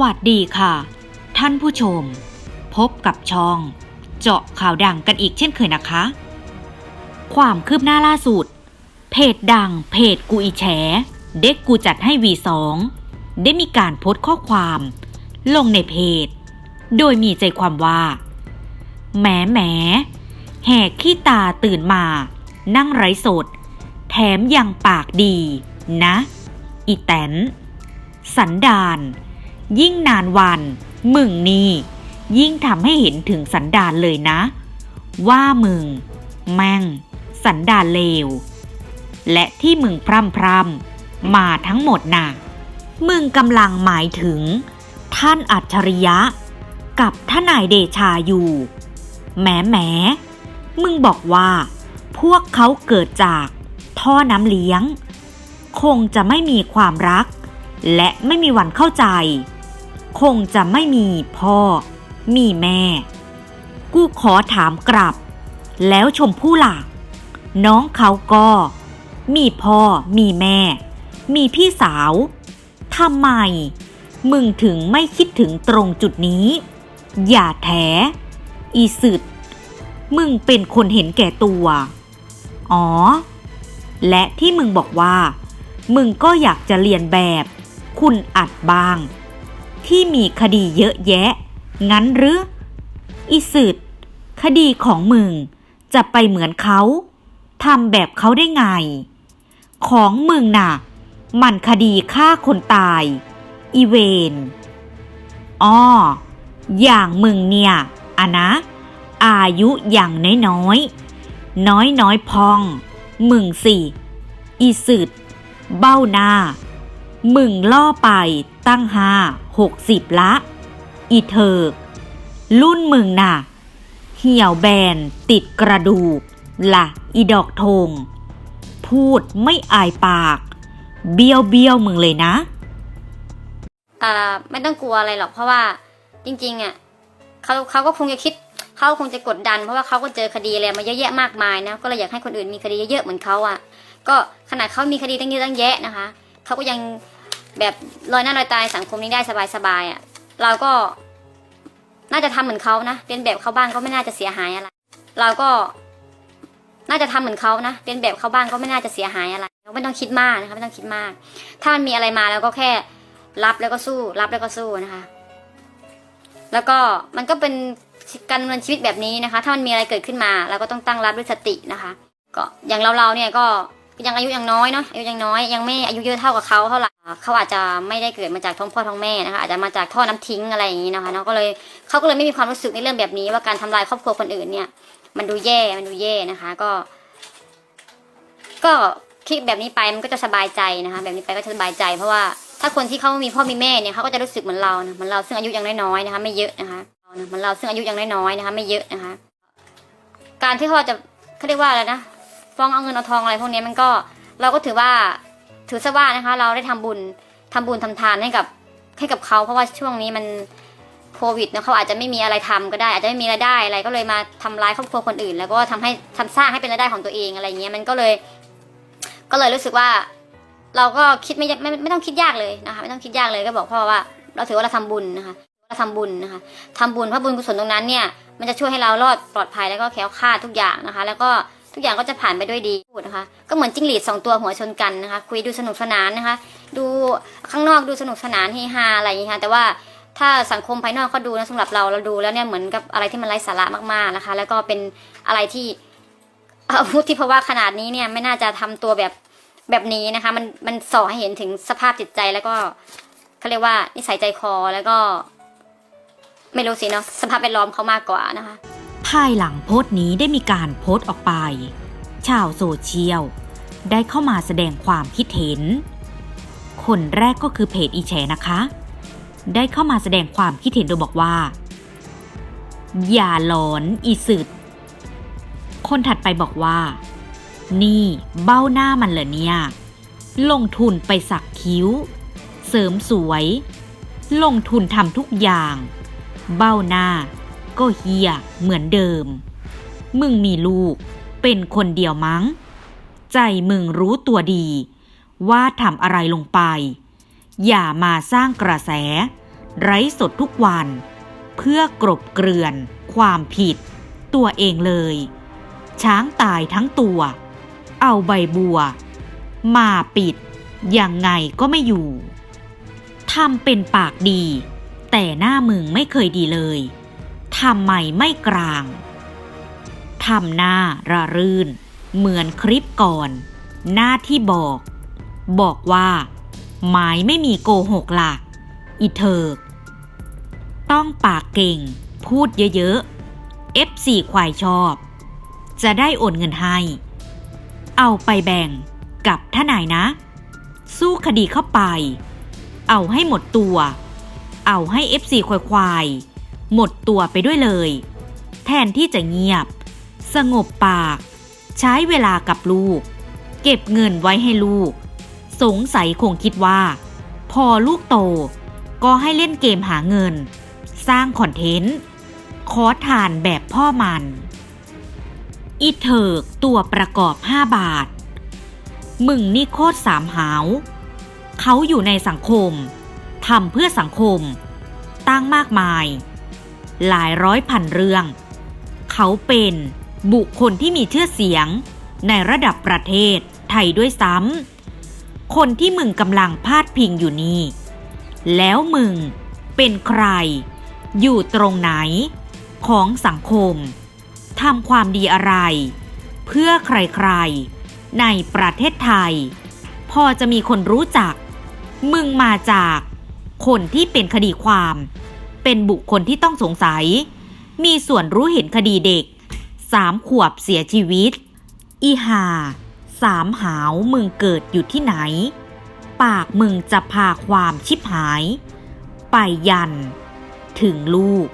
สวัสดีค่ะ ท่านผู้ชม พบกับช่อง เจาะข่าวดังกันอีกเช่นเคยนะคะ ความคืบหน้าล่าสุด เพจดังเพจกูอีแฉ เด็กกูจัดให้ V2 ได้มีการโพสต์ข้อความ ลงในเพจ โดยมีใจความว่าแหมแหมแหกขี้ตาตื่นมา นั่งไร้สด แถมยังปากดี นะ อีแตนสันดาน ยิ่งนานวัน มึงนี่ ยิ่งทำให้เห็นถึงสันดานเลยนะ ว่ามึง แม่ง สันดานเลว และที่มึงพร่ำพร่ำมาทั้งหมดน่ะมึงกำลังหมายถึง ท่านอัจฉริยะ กับท่านนายเดชาอยู่ แหมแหมมึงบอกว่า พวกเขาเกิดจากท่อน้ำเลี้ยง คงจะไม่มีความรัก และไม่มีวันเข้าใจ คงจะไม่มีพ่อ มีแม่ กูขอถามกลับ แล้วชมพู่ล่ะ น้องเขาก็ มีพ่อ มีแม่ มีพี่สาวทำไม มึงถึงไม่คิดถึงตรงจุดนี้ อย่าแถ อีสึดมึงเป็นคนเห็นแก่ตัว อ๋อ และที่มึงบอกว่า มึงก็อยากจะเรียนแบบ คุณอัดบ้าง ที่มีคดีเยอะแยะ งั้นหรือ อีสึดคดีของมึง จะไปเหมือนเขาทำแบบเขาได้ไง ของมึงน่ะ มันคดีฆ่าคนตาย อีเวนอ้ออย่างมึงเนี่ยอะนะ อายุอย่างน้อยๆ น้อยน้อยพอง มึงสิ อีสึดเบ้าหน้า มึงล่อไปตั้งห้าหกสิบละ อีเถิกรุ่นมึงน่ะ เหี่ยวแบนติดกระดูกละอีดอกทงพูดไม่อายปาก เบี้ยวเบี้ยวมึงเลยนะอ่าไม่ต้องกลัวอะไรหรอกเพราะว่าจริงๆอะเขาเขาก็คงจะคิดเขาคงจะกดดัน เพราะว่าเขาก็เจอคดีอะไรมาเยอะแยะมากมายนะก็เลยอยากให้คนอื่นมีคดีเยอะๆเหมือนเขาอะ ก็ขนาดเขามีคดีตั้งเยอะตั้งแยะนะคะ เขาก็ยังแบบลอยหน้าลอยตาในสังคมนี้ได้สบายๆอะ เราก็น่าจะทำเหมือนเขานะเป็นแบบเขาบ้างก็ไม่น่าจะเสียหายอะไร เราก็น่าจะทำเหมือนเขานะเป็นแบบเขาบ้างก็ไม่น่าจะเสียหายอะไรเราไม่ต้องคิดมากนะคะไม่ต้องคิดมาก ถ้ามันมีอะไรมาแล้วก็แค่รับแล้วก็สู้ รับแล้วก็สู้นะคะ แล้วก็มันก็เป็นการดำเนินชีวิตแบบนี้นะคะ ถ้ามันมีอะไรเกิดขึ้นมาเราก็ต้องตั้งรับด้วยสตินะคะ ก็อย่างเราเราเนี่ยก็ ยังอายุยังน้อยเนาะอายุยังน้อยยังไม่อายุเยอะเท่ากับเขาเท่าไหร่เขาอาจจะไม่ได้เกิดมาจากท้องพ่อท้องแม่นะคะอาจจะมาจากท่อน้ำทิ้งอะไรอย่างนี้นะคะเนาะก็เลยเขาก็เลยไม่มีความรู้สึกในเรื่องแบบนี้ ว่าการทำลายครอบครัวคนอื่นเนี่ย มันดูแย่มันดูแย่นะคะ ก็ ก็คิดแบบนี้ไปมันก็จะสบายใจนะคะ แบบนี้ไปก็จะสบายใจ เพราะว่าถ้าคนที่เขามีพ่อมีแม่เนี่ยเขาก็จะรู้สึกเหมือนเรานะเหมือนเราซึ่งอายุยังน้อยๆนะคะ ไม่เยอะนะคะเหมือนเราซึ่งอายุยังน้อยๆนะคะ ไม่เยอะนะคะ การที่เขาจะเขาเรียกว่าอะไรนะ ฟ้องเอาเงินเอาทองอะไรพวกนี้มันก็เราก็ถือว่าถือซะว่านะคะ เราได้ทำบุญทำบุญทำทานให้กับให้กับเขาเพราะว่าช่วงนี้มันโควิดเนะเขาอาจจะไม่มีอะไรทำก็ได้ อาจจะไม่มีรายได้อะไรก็เลยมาทำร้ายครอบครัวคนอื่น แล้วก็ทำให้ทำสร้างให้เป็นรายได้ของตัวเองอะไรเงี้ยมันก็เลย ก็เลยรู้สึกว่า เราก็คิดไม่ไม่ไม่ต้องคิดยากเลยนะคะไม่ต้องคิดยากเลยก็บอกพ่อว่า เราถือว่าเราทำบุญนะคะเราทำบุญนะคะทำบุญเพราะบุญกุศลตรงนั้นเนี่ยมันจะช่วยให้เรารอดปลอดภัยแล้วก็แคล้วคลาทุกอย่างนะคะ แล้วก็ ทุกอย่างก็จะผ่านไปด้วยดีพูดนะคะ ก็เหมือนจิ้งหรีดสองตัวหัวชนกันนะคะ คุยดูสนุกสนานนะคะ ดูข้างนอกดูสนุกสนานเฮฮาอะไรอย่างนี้ค่ะแต่ว่าถ้าสังคมภายนอกเขาดูนะสำหรับเราเราดูแล้วเนี่ยเหมือนกับอะไรที่มันไร้สาระมากๆนะคะ แล้วก็เป็นอะไรที่อาวุธที่เพราะว่าขนาดนี้เนี่ยไม่น่าจะทำตัวแบบแบบนี้นะคะ มันมันส่อให้เห็นถึงสภาพจิตใจแล้วก็เขาเรียกว่านิสัยใจคอแล้วก็ ไม่รู้สิเนาะสภาพแวดล้อมเขามากกว่านะคะ ภายหลังโพสต์นี้ได้มีการโพสต์ออกไป ชาวโซเชียล ได้เข้ามาแสดงความคิดเห็น คนแรกก็คือเพจอีแฉนะคะ ได้เข้ามาแสดงความคิดเห็นโดยบอกว่า อย่าหลอนอีสึดคนถัดไปบอกว่า นี่เบ้าหน้ามันเหรอเนี่ย ลงทุนไปสักคิ้ว เสริมสวย ลงทุนทำทุกอย่าง เบ้าหน้า ก็เฮียเหมือนเดิม มึงมีลูก เป็นคนเดียวมั้ง ใจมึงรู้ตัวดี ว่าทำอะไรลงไป อย่ามาสร้างกระแส ไร้สดทุกวัน เพื่อกรบเกลื่อน ความผิด ตัวเองเลย ช้างตายทั้งตัว เอาใบบัว มาปิด ยังไงก็ไม่อยู่ทำเป็นปากดี แต่หน้ามึงไม่เคยดีเลย ทำไมไม่กลาง ทำหน้าระรื่น เหมือนคลิปก่อน หน้าที่บอก บอกว่าหมายไม่มีโกหกล่ะ อีเถิกต้องปากเก่ง พูดเยอะๆ F4 ควายชอบ จะได้โอนเงินให้ เอาไปแบ่งกับท่านายนะ สู้คดีเข้าไป เอาให้หมดตัว เอาให้ F4 ควายควาย หมดตัวไปด้วยเลย แทนที่จะเงียบ สงบปาก ใช้เวลากับลูก เก็บเงินไว้ให้ลูก สงสัยคงคิดว่า พอลูกโต ก็ให้เล่นเกมหาเงิน สร้างคอนเทนต์ขอทานแบบพ่อมัน อีเถิกตัวประกอบ5บาท มึงนี่โคตรสามหาว เขาอยู่ในสังคมทำเพื่อสังคม ตั้งมากมาย หลายร้อยพันเรื่อง เขาเป็นบุคคลที่มีชื่อเสียง ในระดับประเทศไทยด้วยซ้ำ คนที่มึงกำลังพาดพิงอยู่นี่ แล้วมึงเป็นใคร อยู่ตรงไหน ของสังคมทำความดีอะไร เพื่อใครๆ ในประเทศไทย พอจะมีคนรู้จัก มึงมาจากคนที่เป็นคดีความ เป็นบุคคลที่ต้องสงสัย มีส่วนรู้เห็นคดีเด็กสามขวบเสียชีวิต อีหาสามหาวมึงเกิดอยู่ที่ไหน ปากมึงจะพาความชิบหาย ไปยัน ถึงลูก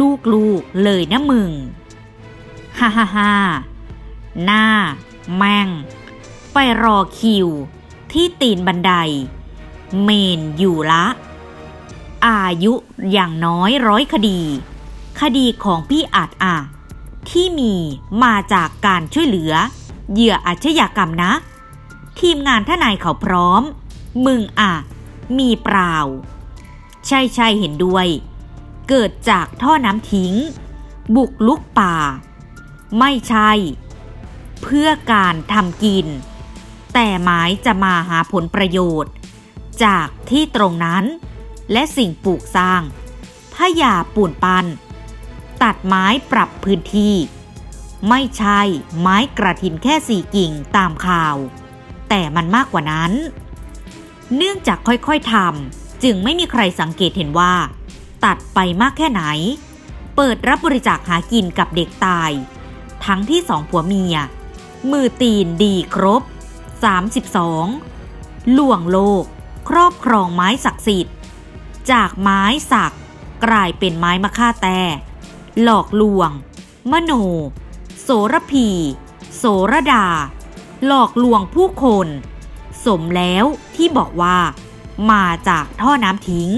ลูกลูกเลยนะมึง ฮ่าฮ่าฮ่าหน้า แม่ง ไปรอคิว ที่ตีนบันได เมนอยู่ละ อายุอย่างน้อยร้อยคดี คดีของพี่อาจอะที่มีมาจากการช่วยเหลือ เหยื่ออาชญากรรมนะ ทีมงานทนายเขาพร้อม มึงอะ มีเปล่า ใช่ใช่เห็นด้วย เกิดจากท่อน้ำทิ้ง บุกลุกป่า ไม่ใช่ เพื่อการทำกิน แต่หมายจะมาหาผลประโยชน์ จากที่ตรงนั้น และสิ่งปลูกสร้างพยาปูนปัน ตัดไม้ปรับพื้นที่ ไม่ใช่ไม้กระถินแค่สี่กิ่งตามข่าว แต่มันมากกว่านั้น เนื่องจากค่อยๆทำจึงไม่มีใครสังเกตเห็นว่า ตัดไปมากแค่ไหน เปิดรับบริจาคหากินกับเด็กตาย ทั้งที่สองผัวเมีย มือตีนดีครบ 32ล่วงโลก ครอบครองไม้ศักดิ์สิทธิ์ จากไม้สัก กลายเป็นไม้มะค่าแต่ หลอกลวง มโน โสระพี โสระดา หลอกลวงผู้คน สมแล้วที่บอกว่า มาจากท่อน้ำทิ้ง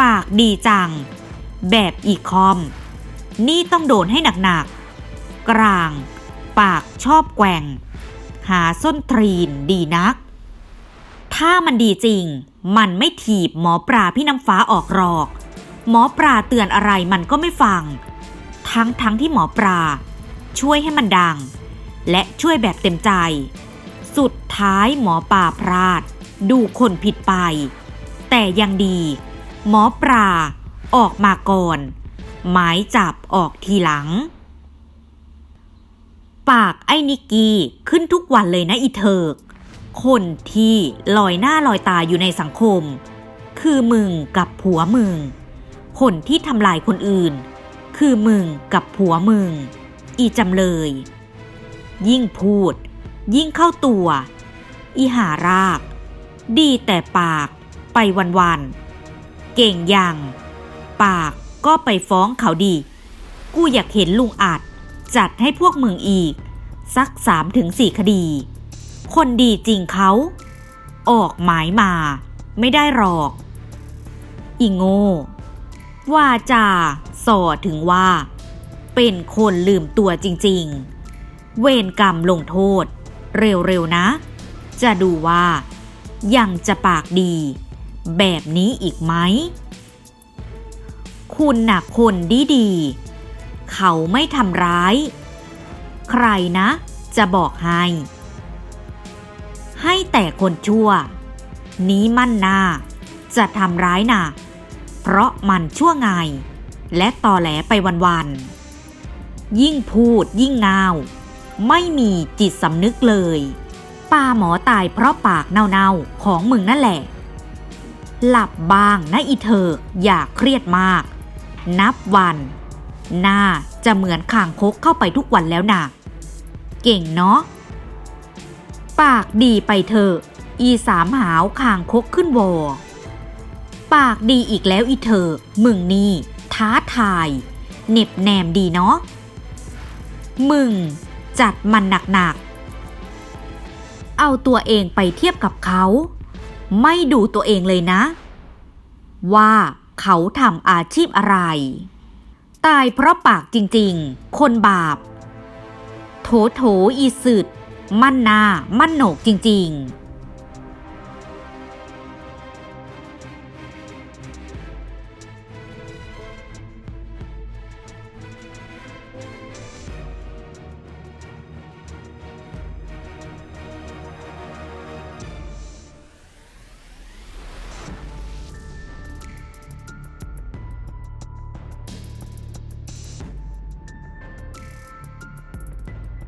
ปากดีจัง แบบอีคอม นี่ต้องโดนให้หนักๆ กลาง ปากชอบแกว่ง หาส้นตรีนดีนัก ถ้ามันดีจริง มันไม่ถีบหมอปลาพี่น้ำฟ้าออกหรอก หมอปลาเตือนอะไรมันก็ไม่ฟัง ทั้งทั้งที่หมอปลาช่วยให้มันดัง และช่วยแบบเต็มใจ สุดท้ายหมอปลาพลาด ดูคนผิดไป แต่ยังดี หมอปลาออกมาก่อน หมายจับออกทีหลัง ปากไอ้นิกกี้ขึ้นทุกวันเลยนะอีเถิก คนที่ลอยหน้าลอยตาอยู่ในสังคม คือมึงกับผัวมึง คนที่ทำลายคนอื่น คือมึงกับผัวมึง อีจำเลย ยิ่งพูด ยิ่งเข้าตัว อีหาราก ดีแต่ปากไปวันๆเก่งยังปากก็ไปฟ้องเขาดี กูอยากเห็นลุงอัดจัดให้พวกมึงอีก สักสามถึงสี่คดี คนดีจริงเขา ออกหมายมา ไม่ได้หรอก อีโง่ว่าจาส่อถึงว่า เป็นคนลืมตัวจริง ๆ เวรกรรมลงโทษ เร็วๆนะ จะดูว่า ยังจะปากดี แบบนี้อีกไหม คุณหน่ะคนดีดีๆ เขาไม่ทำร้าย ใครนะจะบอกให้ ให้แต่คนชั่ว นี้มั่นนาจะทำร้ายน่ะเพราะมันชั่วไงและตอแหลไปวันๆ ยิ่งพูดยิ่งงาว ไม่มีจิตสำนึกเลย ป้าหมอตายเพราะปากเน่าๆ ของมึงนั่นแหละ หลับบ้างนะอีเธออย่าเครียดมาก นับวันหน้าจะเหมือนคางคกเข้าไปทุกวันแล้วนะเก่งเนาะ ปากดีไปเถอะ อีสามหาวคางคกขึ้นวอ ปากดีอีกแล้วอีเธอ มึงนี่ ท้าทายเหน็บแนมดีเนาะ มึง จัดมันหนักๆ เอาตัวเองไปเทียบกับเขา ไม่ดูตัวเองเลยนะ ว่าเขาทำอาชีพอะไร ตายเพราะปากจริงๆ คนบาป โถโถอีสึด มั่นหน้า มั่นโหนกจริง ๆ